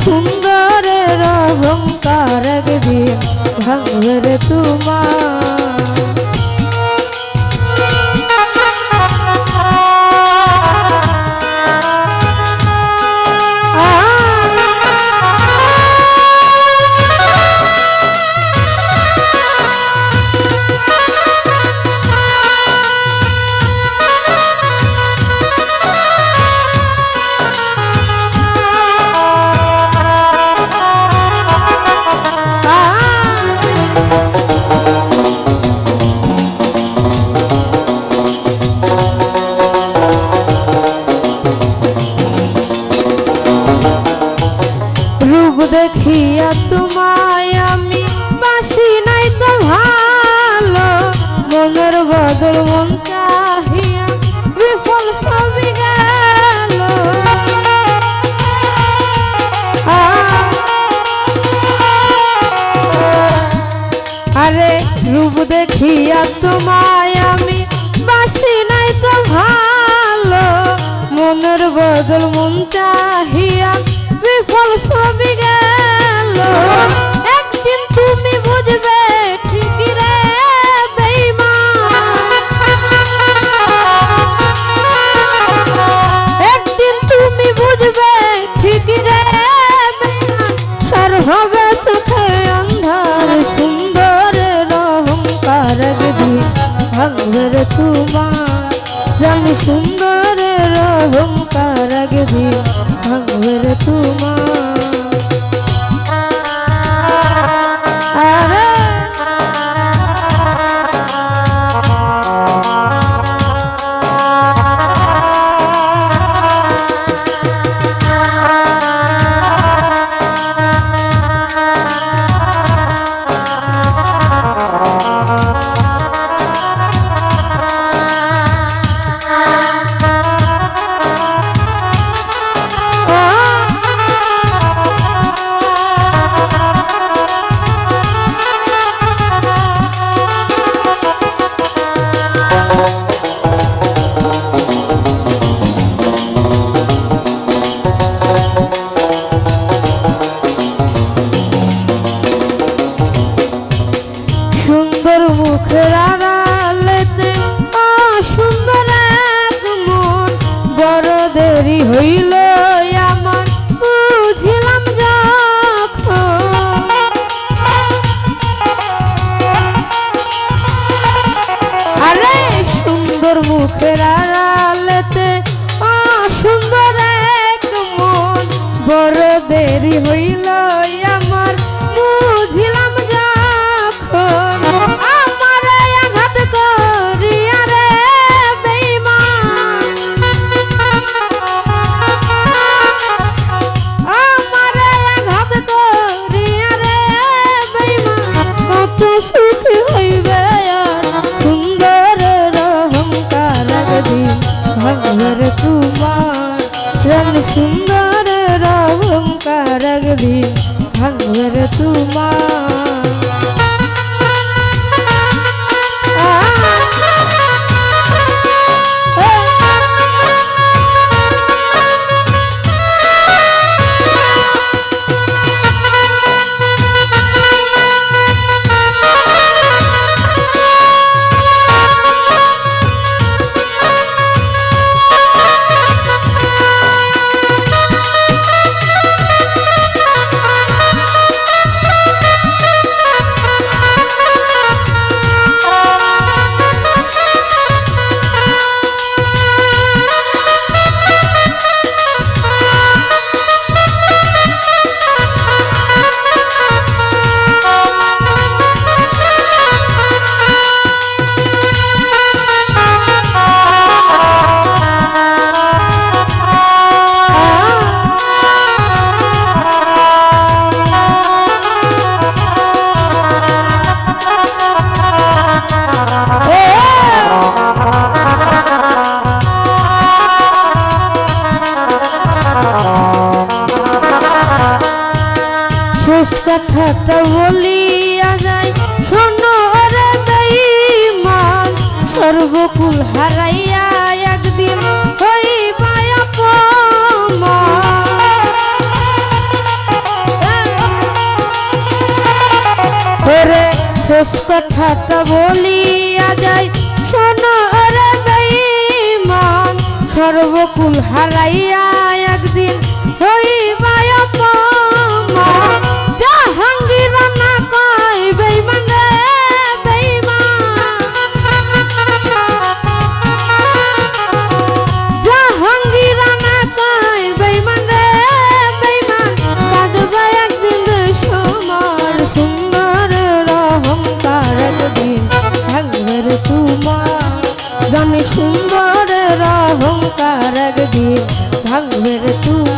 সুন্দরের অহংকার একদিন ভাঙবে তোমার তাই তো ভালো, মনের বদল মন চাহিয়া বিফল সবই গেল। আরে রূপ দেখিয়া তোমায় আমি বাসি নাই তো ভালো, মনের বদল মন চাহিয়া তোমার জানি সুন্দরের অহংকার আগে ভাঙবে তোমার। চোখের আড়ালেতে অসুন্দর এক মন। বড় দেরি হইল সুন্দরের অহংকার ভাঙর তোমার চুল হারাইয়া একদিন হইবা ওরে শেষ কথাটা বলিয়া যাই শোনো রে বেঈমান সর্বকুল হারাইয়া ভাঙবে রে তুই